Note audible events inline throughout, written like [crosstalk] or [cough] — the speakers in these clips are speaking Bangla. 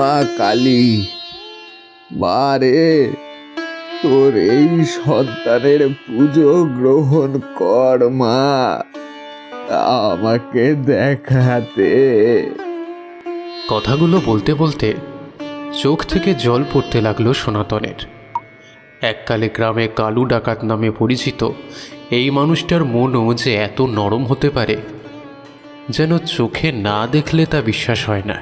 মা কালী মা রে তোর এই সন্তানের পুজো গ্রহণ কর মা আমাকে দেখাতে। কথাগুলো বলতে বলতে চোখ থেকে জল পড়তে লাগল সনাতনের। এককালে গ্রামে কালু ডাকাত নামে পরিচিত এই মানুষটার মনও যে এত নরম হতে পারে, যেন চোখে না দেখলে তা বিশ্বাস হয় না।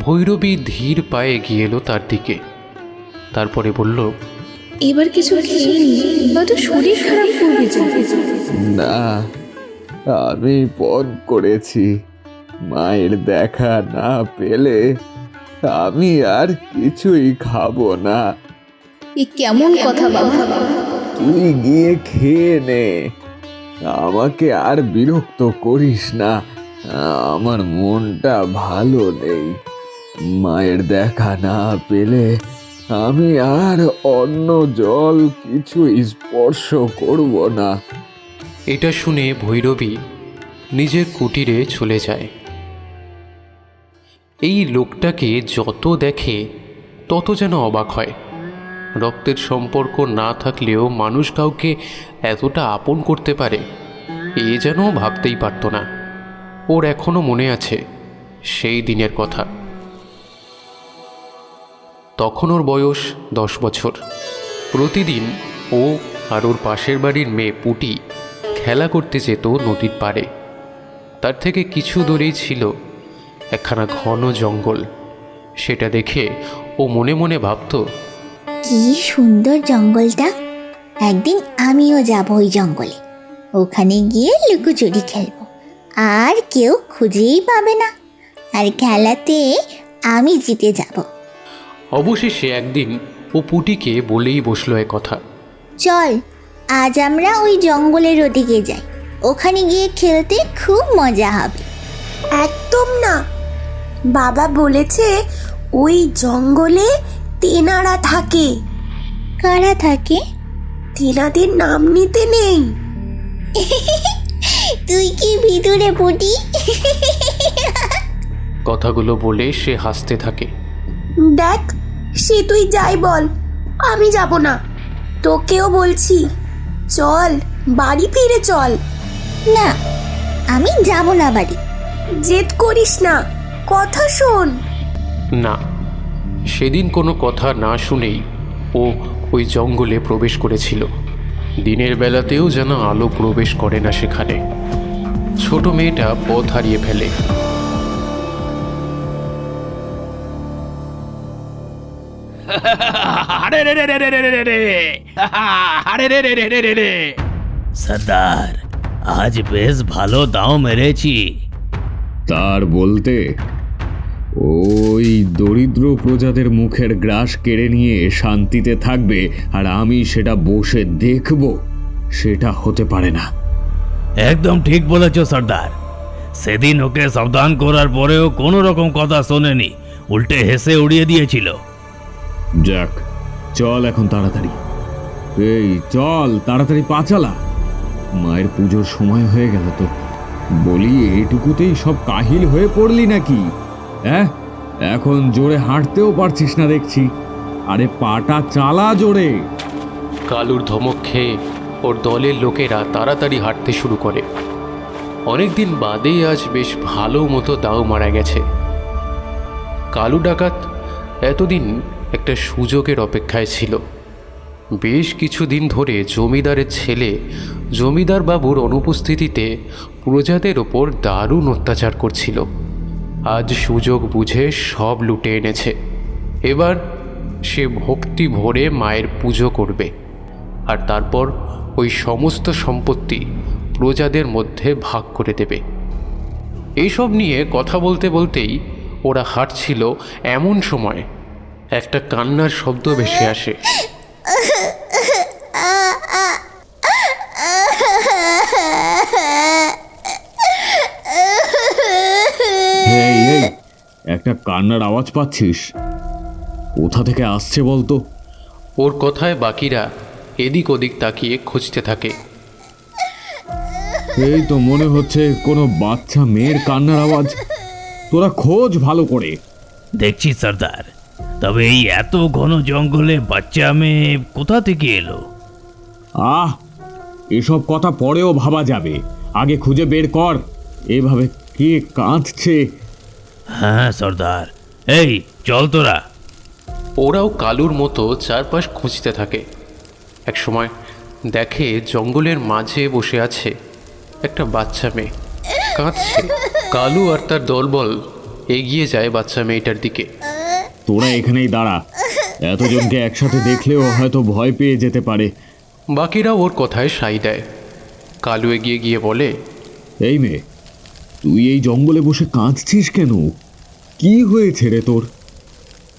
ভৈরবী ধীর পায়ে গিয়ে এলো তার দিকে। তারপরে বলল এবার কিছু খেয়ে নি নয়তো শরীর খারাপ করবে না আমি পণ করেছি। মায়ের দেখা না পেলে আমি আর কিছুই খাব না। এ কেমন কথা বাবা। তুই গিয়ে খেয়ে নে। আমাকে আর বিরক্ত করিস না। আমার মনটা ভালো নেই। মায়ের দেখা না পেলে আমি আর অন্য জল কিছু স্পর্শ করব না। এটা শুনে ভৈরবী নিজের কুটিরে চলে যায়। এই লোকটাকে যত দেখে তত যেন অবাক হয়। রক্তের সম্পর্ক না থাকলেও মানুষ কাউকে এতটা আপন করতে পারে, এ যেন ভাবতেই পারত না। ওর এখনও মনে আছে সেই দিনের কথা। তখন ওর বয়স দশ বছর। প্রতিদিন ও আর ওর পাশের বাড়ির মেয়ে পুটি খেলা করতে যেত নদীর পাড়ে। তার থেকে কিছু দূরেই ছিল একখানা ঘন জঙ্গল। সেটা দেখে ও মনে মনে ভাবত, কি সুন্দর জঙ্গলটা। একদিন আমিও যাব ওই জঙ্গলে। ওখানে গিয়ে লুকোচুরি খেলব। আর কেউ খুঁজেই পাবে না। আর খেলাতে আমি জিতে যাব। অবশেষে একদিন ও পুটিকে বলেই বসল এ কথা। চল আজ আমরা ওই জঙ্গলের ওদিকে যাই। ওখানে গিয়ে খেলতে খুব মজা হবে। একদম না। বাবা বলেছে ওই জঙ্গলে তেনারা থাকে। কারা থাকে? তেনাদের নাম নিতে নেই। [laughs] তুই কি ভিতরে পুটি? কথাগুলো বলে সে হাসতে থাকে। দেখ সে তুই যাই বল আমি যাব না। তোকেও বলছি চল বাড়ি ফিরে চল। না আমি যাব না বাড়ি। জেদ করিস না কথা শোন। না সেদিন কোনো কথা না শুনেই ও ওই জঙ্গলে প্রবেশ করেছিল। দিনের বেলাতেও যেন আলো প্রবেশ করে না সেখানে। ছোট মেয়েটা পথ হারিয়ে ফেলে। আরে রে রে রে রে রে রে রে আরে রে রে রে রে রে রে সর্দার আজ বেশ ভালো দাও মেরেছি। তার বলতে ওই দরিদ্র প্রজাদের মুখের গ্রাস কেড়ে নিয়ে শান্তিতে থাকবে আর আমি সেটা বসে দেখব সেটা হতে পারে না। একদম ঠিক বলেছ সর্দার। সেদিন ওকে সাবধান করার পরেও কোনো রকম কথা শোনেনি উল্টে হেসে উড়িয়ে দিয়েছিল। যাক, চল এখন তাড়াতাড়ি। এই, চল, তাড়াতাড়ি পা চালা। মায়ের পুজোর সময় হয়ে গেল তো। বলি এইটুকুতেই সব কাহিল হয়ে পড়লি নাকি? হ্যাঁ এখন জোরে হাঁটতেও পারছিস না দেখছি। আরে পাটা চালা জোরে। কালুর ধমক খেয়ে ওর দলের লোকেরা তাড়াতাড়ি হাঁটতে শুরু করে। অনেকদিন বাদেই আজ বেশ ভালো মতো দাও মারা গেছে। কালু ডাকাত, এতদিন একটা সুযোগের অপেক্ষায় ছিল। বেশ কিছুদিন ধরে জমিদারের ছেলে, জমিদার বাবুর অনুপস্থিতিতে প্রজাদের ওপর দারুণ অত্যাচার করছিল। আজ সুযোগ বুঝে সব লুটে এনেছে। এবার সে ভক্তি ভরে মায়ের পুজো করবে আর তারপর ওই সমস্ত সম্পত্তি প্রজাদের মধ্যে ভাগ করে দেবে। এইসব নিয়ে কথা বলতে বলতেই ওরা হাঁটছিল এমন সময় একটা কান্নার শব্দ ভেসে আসে। এই এই একটা কান্নার আওয়াজ পাচ্ছিস? কোথা থেকে আসছে বলতো? ওর কথায় বাকিরা এদিক ওদিক তাকিয়ে খুঁজতে থাকে। এই তো মনে হচ্ছে কোনো বাচ্চা মেয়ের কান্নার আওয়াজ। তোরা খোঁজ ভালো করে। দেখছি সর্দার। তবে এই এত ঘন জঙ্গলে বাচ্চা মেয়ে কোথা থেকে এলো? আহ এসব কথা পরেও ভাবা যাবে। আগে খুঁজে বের কর। এভাবে কে কাঁদছে? হ্যাঁ সর্দার। এই চল তোরা। ওরাও কালুর মতো চারপাশ খুঁজতে থাকে। এক সময় দেখে জঙ্গলের মাঝে বসে আছে একটা বাচ্চা মেয়ে। কাঁদছে। কালু আর তার দলবল এগিয়ে যায় বাচ্চা মেয়েটার দিকে। তোরা এখানেই দাঁড়া। এতজনকে একসাথে দেখলেও হয়তো ভয় পেয়ে যেতে পারে। বাকিরা ওর কথায় সাই দেয়। কালু এগিয়ে গিয়ে বলে এই মেয়ে তুই এই জঙ্গলে বসে কাঁদছিস কেন? কি হয়েছে রে তোর?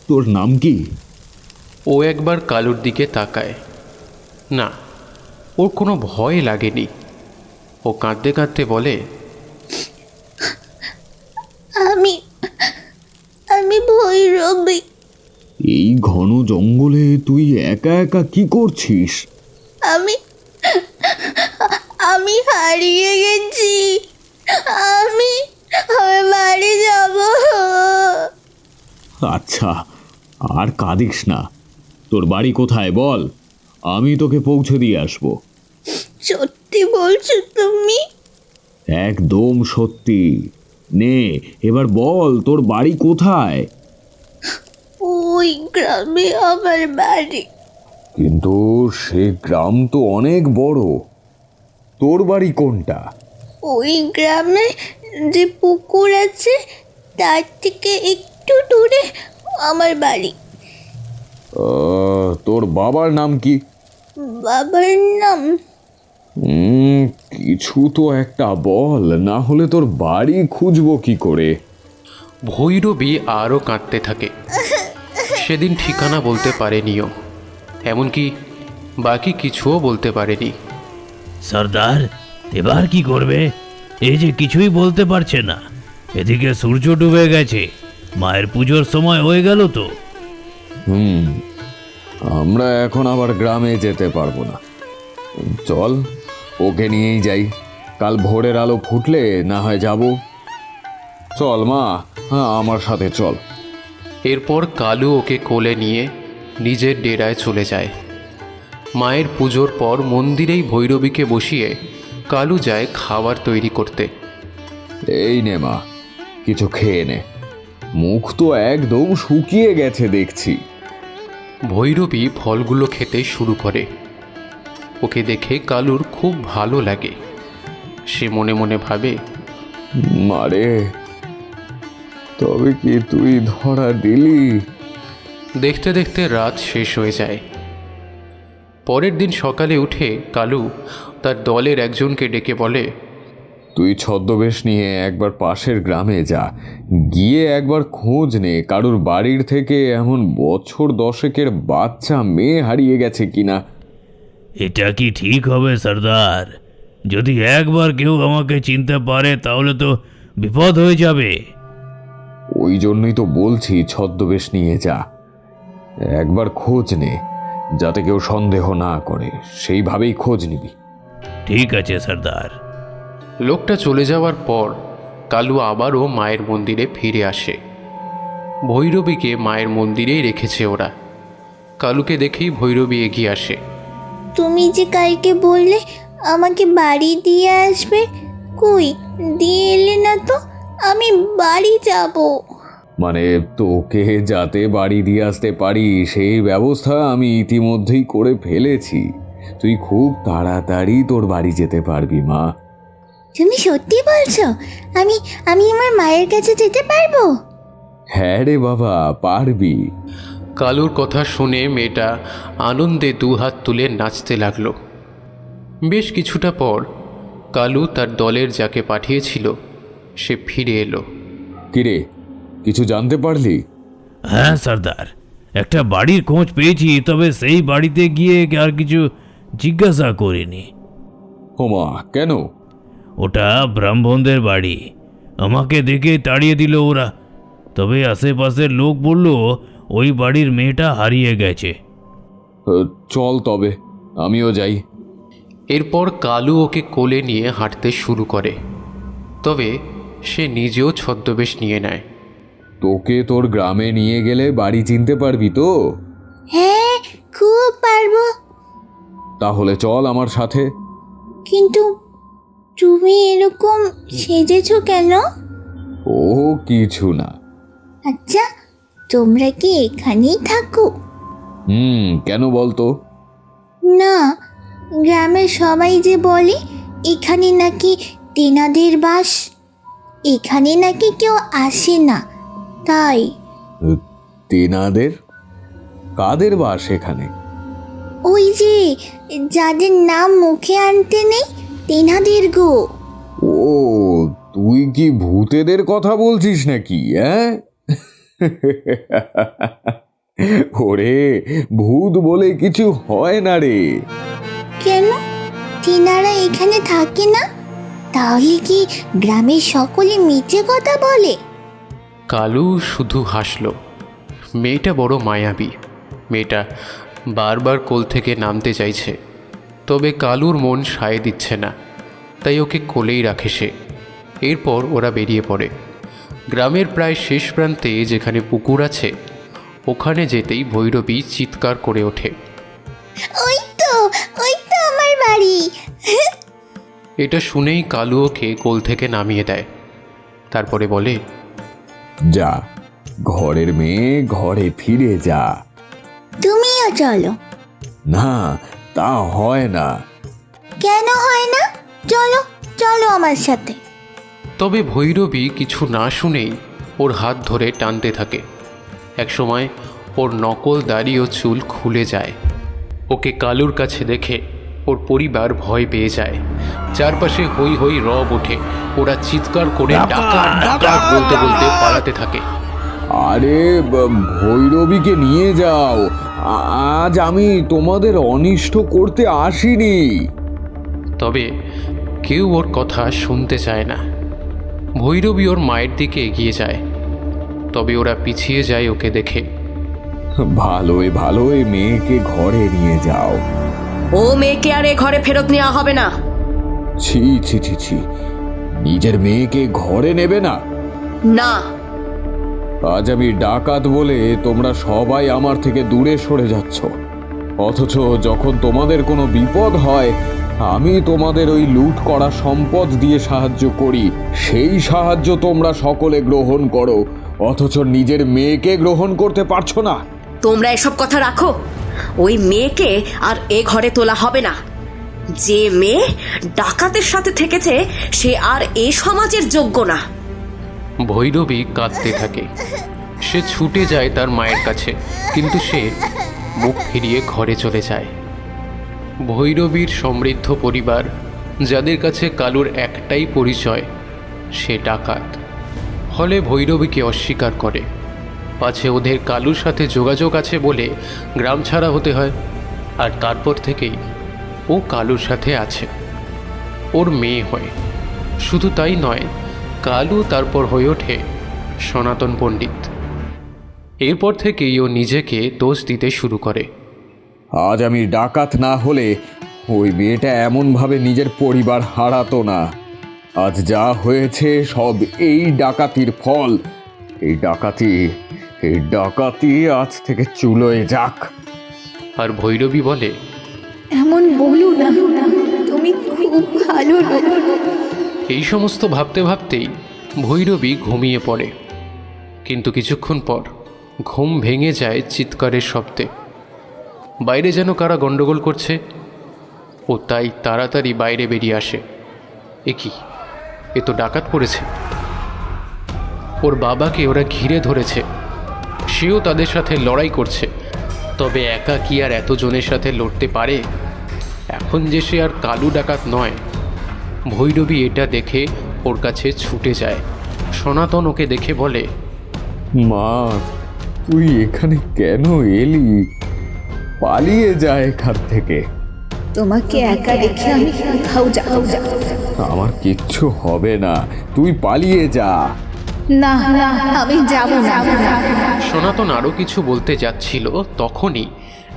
তোর নাম কি? ও একবার কালুর দিকে তাকায়। না ওর কোনো ভয় লাগেনি। ও কাঁদতে কাঁদতে বলে আমি আমি ভৈরবী এই ঘন জঙ্গলে তুই একা একা কি করছিস? আমি আমি হারিয়ে গেছি। আমি আমি বাড়ি যাব। আচ্ছা আর কাঁদিস না। তোর বাড়ি কোথায় বল? আমি তোকে পৌঁছে দিয়ে আসব। সত্যি বলছো তুমি? একদম সত্যি। নে এবার বল তোর বাড়ি কোথায়? ওই গ্রামে আমার বাড়ি। কিন্তু সে গ্রাম তো অনেক বড়। তোর বাড়ি কোনটা? ওই গ্রামে যে পুকুর আছে তার থেকে একটু দূরে আমার বাড়ি। আহ, তোর বাবার নাম কি? বাবার নাম? উম, কিছু তো একটা বল না হলে তোর বাড়ি খুঁজবো কি করে? ভৈরবী আরও কাঁদতে থাকে। [laughs] সেদিন ঠিকানা বলতে পারেনিও এমনকি বাকি কিছুও বলতে পারেনি। সর্দার এবার কি করবে? এই যে কিছুই বলতে পারছে না। এদিকে সূর্য ডুবে গেছে মায়ের পুজোর সময় হয়ে গেল তো। হুম আমরা এখন আবার গ্রামে যেতে পারব না। চল ওকে নিয়েই যাই। কাল ভোরের আলো ফুটলে না হয় যাব। চল মা হ্যাঁ আমার সাথে চল। এরপর কালু ওকে কোলে নিয়ে নিজের ডেরায় চলে যায়। মায়ের পুজোর পর মন্দিরেই ভৈরবীকে বসিয়ে কালু যায় খাবার তৈরি করতে। এই নে মা কিছু খেয়ে নে। মুখ তো একদম শুকিয়ে গেছে দেখছি। ভৈরবী ফলগুলো খেতে শুরু করে। ওকে দেখে কালুর খুব ভালো লাগে। সে মনে মনে ভাবে মারে তবে কি তুই ধরা দিলি? দেখতে দেখতে রাত শেষ হয়ে যায়। পরের দিন সকালে উঠে কালু তার দলের একজনকে ডেকে বলে তুই ছদ্মবেশ নিয়ে একবার পাশের গ্রামে যা। গিয়ে একবার খোঁজ নে কারুর বাড়ির থেকে এমন বছর দশেকের বাচ্চা মেয়ে হারিয়ে গেছে কিনা। এটা কি ঠিক হবে সর্দার? যদি একবার কেউ আমাকে চিনতে পারে তাহলে তো বিপদ হয়ে যাবে। ওই জন্যই তো বলছি ছদ্মবেশ নিয়ে যা। একবার খোঁজ নে যাতে কেউ সন্দেহ না করে। সেইভাবেই খোঁজ নিবি। ঠিক আছে সর্দার। লোকটা চলে যাওয়ার পর কালু আবারও মায়ের মন্দিরে ফিরে আসে। ভৈরবীকে মায়ের মন্দিরেই রেখেছে ওরা। কালুকে দেখেই ভৈরবী এগিয়ে আসে। তুমি যে কালকে বললে আমাকে বাড়ি দিয়ে আসবে কই? দিয়ে এলে না তো? আমি বাড়ি যাব। মানে তোকে যাতে বাড়ি দিয়ে আসতে পারি সেই ব্যবস্থা আমি ইতিমধ্যেই করে ফেলেছি। তুই খুব তাড়াতাড়ি তোর বাড়ি যেতে পারবি মা। তুমি সত্যি বলছো? আমি আমি আমার মায়ের কাছে যেতে পারব? হ্যাঁ রে বাবা পারবি। কালুর কথা শুনে মেয়েটা আনন্দে দু হাত তুলে নাচতে লাগল। বেশ কিছুটা পর কালু তার দলের যাকে পাঠিয়েছিল সে ফিরে এলো। কিরে কিছু জানতে পারলি? হ্যাঁ সর্দার। একটা বাড়ির খোঁজ পেয়েছি তবে সেই বাড়িতে গিয়ে আর কিছু জিজ্ঞাসা করিনি। হোমা কেন? ওটা ব্রাহ্মণদের বাড়ি। আমাকে দেখে তাড়িয়ে দিল ওরা। তবে আশেপাশের লোক বলল ওই বাড়ির মেয়েটা হারিয়ে গেছে। চল তবে আমিও যাই। এরপর কালু ওকে কোলে নিয়ে হাঁটতে শুরু করে। তবে সে নিজেও ছদ্মবেশ নিয়ে নেয়। তোকে তোর গ্রামে নিয়ে গেলে বাড়ি চিনতে পারবি তো? হ্যাঁ খুব পারব। তাহলে চল আমার সাথে। কিন্তু তুমি এরকম সেজেছো কেন? ও কিছু না। আচ্ছা তোমরা কি এখানেই থাকো? হুম কেন বলতো? না গ্রামের সবাই যে বলে এখানে নাকি তেনাদের বাস? এখানে নাকি কেউ আসে না তাই। তেনাদের? কাদের বাস এখানে? ওই যে যাদের নাম মুখে আনতে নেই তেনাদের গো। ও তুই কি ভূতেদের কথা বলছিস নাকি হ্যাঁ [laughs] ওরে ভূত বলে কিছু হয় না রে। কেন? তেনারা এখানে থাকে না? তাহলে কি গ্রামের সকলে মিছে কথা বলে? কালু শুধু হাসল। মেয়েটা বড় মায়াবী। মেয়েটা বারবার কোল থেকে নামতে চাইছে। তবে কালুর মন সায় দিচ্ছে না। তাই ওকে কোলেই রাখে সে। এরপর ওরা বেরিয়ে পড়ে। গ্রামের প্রায় শেষ প্রান্তে যেখানে পুকুর আছে ওখানে যেতেই ভৈরবী চিৎকার করে ওঠে। ওই তো ওই তো আমার বাড়ি। [laughs] এটা শুনেই কালু ওকে কোল থেকে নামিয়ে দেয়। তারপরে বলে যা ঘরের মেয়ে ঘরে ফিরে যা। তুমিও চলো। না তা হয় না। কেন হয় না? চলো চলো আমার সাথে। তবে ভৈরবী কিছু না শুনেই ওর হাত ধরে টানতে থাকে। একসময় ওর নকল দাড়ি ও চুল খুলে যায়। ওকে কালুর কাছে দেখে ওর পরিবার ভয় পেয়ে যায়। চারপাশে হই হই রব ওঠে। ওরা চিৎকার করে ডাকাত ডাকাত বলতে বলতে পালাতে থাকে। আরে ভৈরবীকে নিয়ে যাও। আজ আমি তোমাদের অনিষ্ট করতে আসিনি। তবে কেউ ওর কথা শুনতে চায় না। ভৈরবী ওর মায়ের দিকে এগিয়ে যায়। তবে ওরা পিছিয়ে যায় ওকে দেখে। ভালোই ভালোই মেয়েকে ঘরে নিয়ে যাও। ও মেয়েকে আর এ ঘরে ফেরত নেওয়া হবে না। ছি ছি ছি ছি। নিজের মেয়েকে ঘরে নেবে না? না। আজ আমি ডাকাত বলে তোমরা সবাই আমার থেকে দূরে সরে যাচ্ছ। অথচ যখন তোমাদের কোনো বিপদ হয় আমি তোমাদের ওই লুট করা সম্পদ দিয়ে সাহায্য করি। সেই সাহায্য তোমরা সকলে গ্রহণ করো। অথচ নিজের মেয়েকে গ্রহণ করতে পারছ না। তোমরা এসব কথা রাখো। ওই মেয়েকে আর এ ঘরে তোলা হবে না। যে মেয়ে ডাকাতের সাথে থেকেছে, সে আর এ সমাজের যোগ্য না। ভৈরবী কাঁদতে থাকে। সে ছুটে যায় তার মায়ের কাছে, কিন্তু সে মুখ ফিরিয়ে ঘরে চলে যায়। ভৈরবীর সমৃদ্ধ পরিবার, যাদের কাছে কালুর একটাই পরিচয়, সে ডাকাত। ফলে ভৈরবীকে অস্বীকার করে। পাছে ওদের কালুর সাথে যোগাযোগ আছে বলে গ্রাম ছাড়া হতে হয়। আর তারপর থেকেই ও কালুর সাথে আছে। ওর মেয়ে হয়। শুধু তাই নয়, কালু তারপর হয়ে ওঠে সনাতন পণ্ডিত। এরপর থেকেই ও নিজেকে দোষ দিতে শুরু করে। আজ আমি ডাকাত না হলে ওই মেয়েটা এমনভাবে নিজের পরিবার হারাতো না। আজ যা হয়েছে সব এই ডাকাতির ফল। এই ডাকাতি এই ডাকাতি আজ থেকে চুলোয় যাক। আর ভৈরবী বলে এমন বলো না তুমি খুব ভালো লোক। এই সমস্ত ভাবতে ভাবতেই ভৈরবী ঘুমিয়ে পড়ে। কিন্তু কিছুক্ষণ পর ঘুম ভেঙে যায় চিৎকারের শব্দে। বাইরে যেন কারা গণ্ডগোল করছে ও তাই তাড়াতাড়ি বাইরে বেরিয়ে আসে। এ কি? এ তো ডাকাত পড়েছে। ওর বাবাকে ওরা ঘিরে ধরেছে। সেও তাদের সাথে লড়াই করছে। তবে একা কি আর এতজনের সাথে লড়তে পারে? এখন যে সে আর কালু ডাকাত নয় ভৈরবী এটা দেখে ওর কাছে ছুটে যায়। সনাতন ওকে দেখে বলে মা তুই এখানে কেন এলি? পালিয়ে যা এখান থেকে। তোমাকে একা রেখে আমি কোথাও যাও আমার কিচ্ছু হবে না। তুই পালিয়ে যা। না আমি যাব না। সনাতন আরও কিছু বলতে যাচ্ছিল তখনই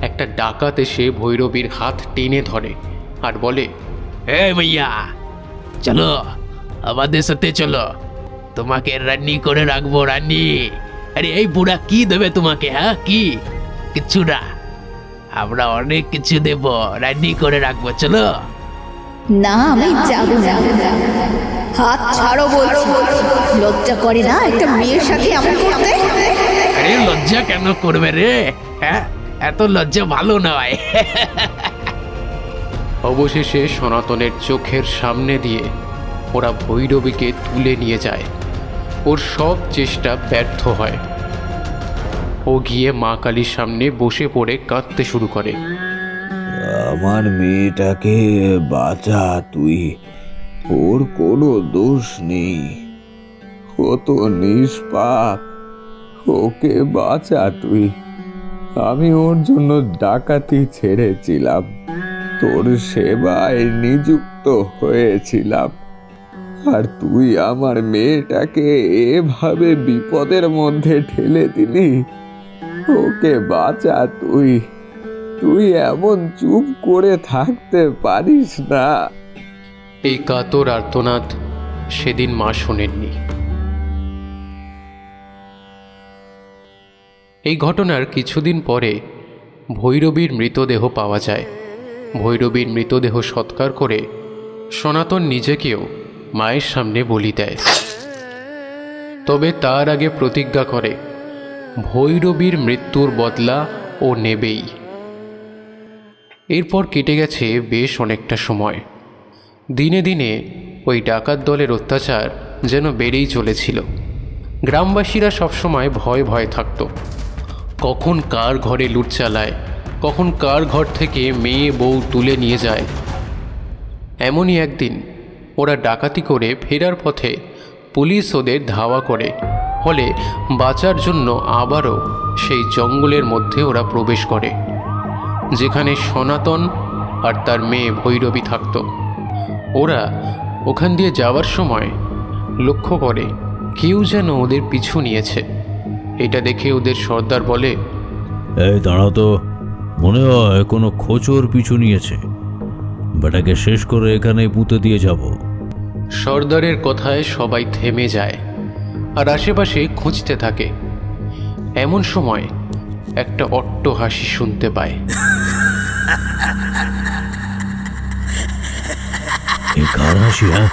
একটা ডাকাত এসে ভৈরবীর হাত টেনে ধরে আর বলে, এ ভাইয়া চলো, আমাদের সাথে চলো। তোমাকে রান্নি করে রাখব, রান্নি। আরে, এই বুড়া কি দেবে তোমাকে হ্যাঁ কি? কিচ্ছু না। আমরা অনেক কিছু দেব, রান্নি করে রাখব, চলো। না আমি যাব না। হাত ছাড়ো বলছি। লজ্জা করে না একটা মেয়ের সাথে এমন করতে? আরে লজ্জা কেন করবে রে? হ্যাঁ এত লজ্জা ভালো নয়। অবশেষে সনাতনের চোখের সামনে দিয়ে ওরা ভৈরবীকে তুলে নিয়ে যায়। ওর সব চেষ্টা ব্যর্থ হয়। ও গিয়ে মা কালীর সামনে বসে পড়ে কাঁদতে শুরু করে। আমার মেয়েটাকে বাঁচা, তুই ওর কোনো দোষ নেই। ও তো নিষ্পাপ, ওকে বাঁচা তুই। আমি ওর জন্য ডাকাতি ছেড়েছিলাম, তোর সেবায় নিযুক্ত হয়েছিলাম। আর তুই আমার মেয়েটাকে এভাবে বিপদের মধ্যে ঠেলে দিলি, ওকে বাঁচা তুই। তুই এমন চুপ করে থাকতে পারিস না। এই কাতর আর্তনাদ সেদিন মা শোনেননি। এই ঘটনার কিছুদিন পরে ভৈরবীর মৃতদেহ পাওয়া যায়। ভৈরবীর মৃতদেহ সৎকার করে সনাতন নিজেকেও মায়ের সামনে বলি দেয়। তবে তার আগে প্রতিজ্ঞা করে, ভৈরবীর মৃত্যুর বদলা ও নেবেই। এরপর কেটে গেছে বেশ অনেকটা সময়। দিনে দিনে ওই ডাকাত দলের অত্যাচার যেন বেড়েই চলেছিল। গ্রামবাসীরা সবসময় ভয় ভয় থাকত। কখন কার ঘরে লুট চালায়, কখন কার ঘর থেকে মেয়ে, বউ তুলে নিয়ে যায়। এমনই একদিন ওরা ডাকাতি করে ফেরার পথে পুলিশ ওদের ধাওয়া করে। ফলে বাঁচার জন্য আবারও সেই জঙ্গলের মধ্যে ওরা প্রবেশ করে। যেখানে সনাতন আর তার মেয়ে ভৈরবী থাকত। ওরা ওখান দিয়ে যাওয়ার সময় লক্ষ্য করে কেউ যেন ওদের পিছু নিয়েছে। এটা দেখে ওদের সর্দার বলে এই দাঁড়াও তো মনে হয় কোনো খোঁচর পিছু নিয়েছে। বেটাকে শেষ করে এখানে পুঁতে দিয়ে যাব। সর্দারের কথায় সবাই থেমে যায় আর আশেপাশে খুঁজতে থাকে। এমন সময় একটা অট্ট হাসি শুনতে পায়। কার হাসি হ্যাঁ?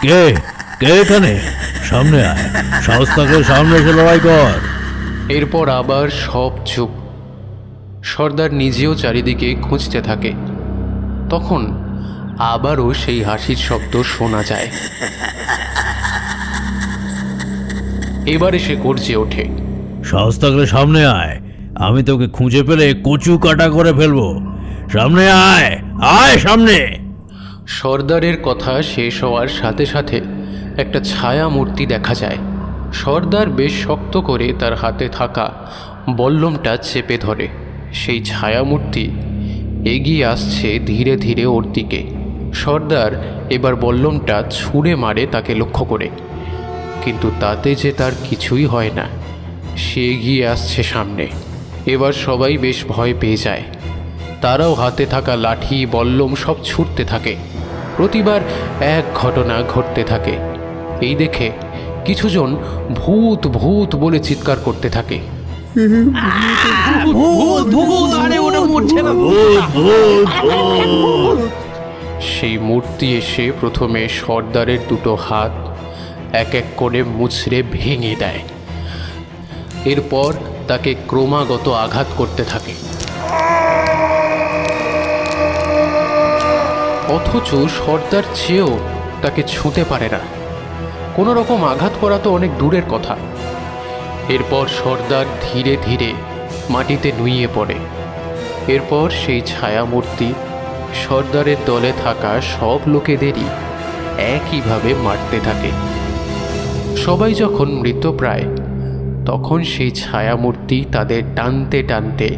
কে? কে এখানে? সামনে আয়। সাহস থাকলে সামনে এসে লড়াই কর। এরপর আবার সব চুপ। সর্দার নিজেও চারিদিকে খুঁজতে থাকে। তখন আবারও সেই হাসির শব্দ শোনা যায়। এবারে সে গর্জে ওঠে। সাহস থাকলে সামনে আয়। আমি তোকে খুঁজে পেলে কচু কাটা করে ফেলব। সামনে আয়! আয় সামনে! সর্দারের কথা শেষ হওয়ার সাথে সাথে একটা ছায়া মূর্তি দেখা যায়। সর্দার বেশ শক্ত করে তার হাতে থাকা বল্লমটা চেপে ধরে। সেই ছায়া মূর্তি এগিয়ে আসছে ধীরে ধীরে ওর দিকে। সর্দার এবার বল্লমটা ছুঁড়ে মারে তাকে লক্ষ্য করে। কিন্তু তাতে যে তার কিছুই হয় না, সে এগিয়ে আসছে সামনে। এবার সবাই বেশ ভয় পেয়ে যায়। তারাও হাতে থাকা লাঠি, বল্লম সব ছুটতে থাকে। প্রতিবার এক ঘটনা ঘটতে থাকে। এই দেখে কিছুজন ভূত ভূত বলে চিৎকার করতে থাকে। সেই মূর্তি এসে প্রথমে সর্দারের দুটো হাত এক এক করে মুচড়ে ভেঙে দেয়। এরপর তাকে ক্রমাগত আঘাত করতে থাকে। অথচ সর্দার চেয়েও তাকে ছুঁতে পারে না। কোনো রকম আঘাত করা তো অনেক দূরের কথা। এরপর সর্দার ধীরে ধীরে মাটিতে নুইয়ে পড়ে। এরপর সেই ছায়ামূর্তি, সর্দারের দলে থাকা সব লোকেদেরই একইভাবে মারতে থাকে। সবাই যখন মৃতপ্রায় তখন সেই ছায়ামূর্তি তাদের টানতে টানতে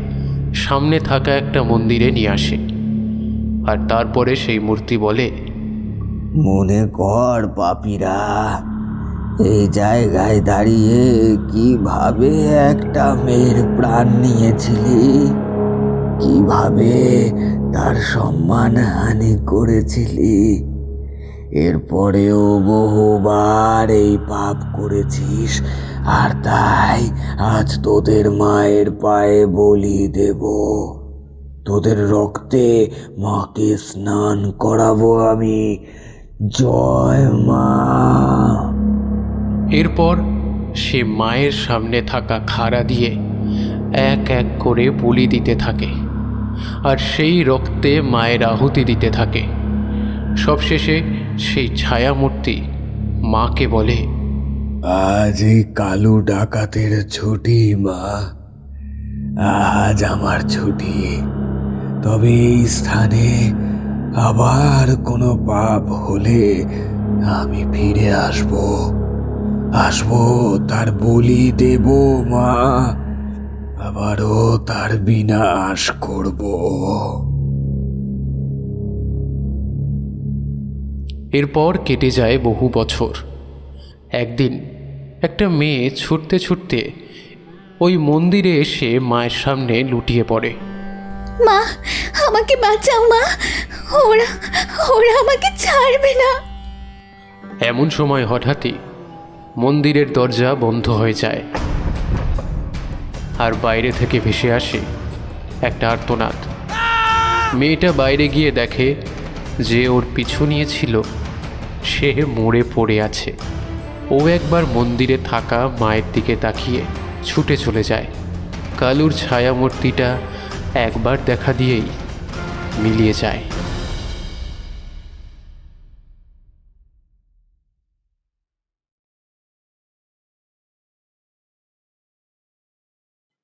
সামনে থাকা একটা মন্দিরে নিয়ে আসে। আর তারপরে সেই মূর্তি বলে, মনে কর পাপিরা এই জায়গায় দাঁড়িয়ে কীভাবে একটা মেয়ের প্রাণ নিয়েছিলি? কীভাবে তার সম্মান হানি করেছিলি? এরপরেও বহুবার এই পাপ করেছিস, আর তাই আজ তোদের মায়ের পায়ে বলি দেব। তোদের রক্তে মাকে স্নান করাবো আমি। জয় মা। এরপর সে মায়ের সামনে থাকা খাড়া দিয়ে এক এক করে বলি দিতে থাকে আর সেই রক্তে মায়ের আহুতি দিতে থাকে। সবশেষে সেই ছায়ামূর্তি মাকে বলে আজ এই কালু ডাকাতের ছুটি মা। আজ আমার ছুটি। তবে এই স্থানে আবার কোনো পাপ হলে আমি ফিরে আসব। আসব, তার বলি দেব, মা। আবারও তার বিনাশ করব। এরপর কেটে যায় বহু বছর। একদিন একটা মেয়ে ছুটতে ছুটতে ওই মন্দিরে এসে মায়ের সামনে লুটিয়ে পড়ে। মা, আমাকে বাঁচাও মা। ওরা ওরা আমাকে ছাড়বে না। এমন সময় হঠাৎই মন্দিরের দরজা বন্ধ হয়ে যায়। আর বাইরে থেকে ভেসে আসে একটা আর্তনাদ। মেয়েটা বাইরে গিয়ে দেখে যে ওর পিছু নিয়েছিল সে মরে পড়ে আছে। ও একবার মন্দিরে থাকা মায়ের দিকে তাকিয়ে ছুটে চলে যায়। কালুর ছায়ামূর্তিটা একবার দেখা দিয়েই মিলিয়ে যায়।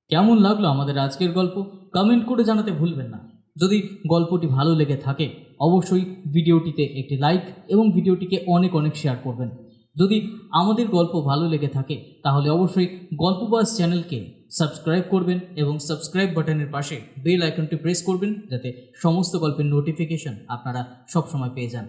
কেমন লাগল আমাদের আজকের গল্প? কমেন্ট করে জানাতে ভুলবেন না। যদি গল্পটি ভালো লেগে থাকে, অবশ্যই ভিডিওটিতে একটি লাইক এবং ভিডিওটিকে অনেক অনেক শেয়ার করবেন। যদি আমাদের গল্প ভালো লেগে থাকে, তাহলে অবশ্যই গল্পবাস চ্যানেলকে সাবস্ক্রাইব করবেন এবং সাবস্ক্রাইব বাটনের পাশে বেল আইকনটি প্রেস করবেন যাতে সমস্ত গল্পের নোটিফিকেশন আপনারা সবসময় পেয়ে যান।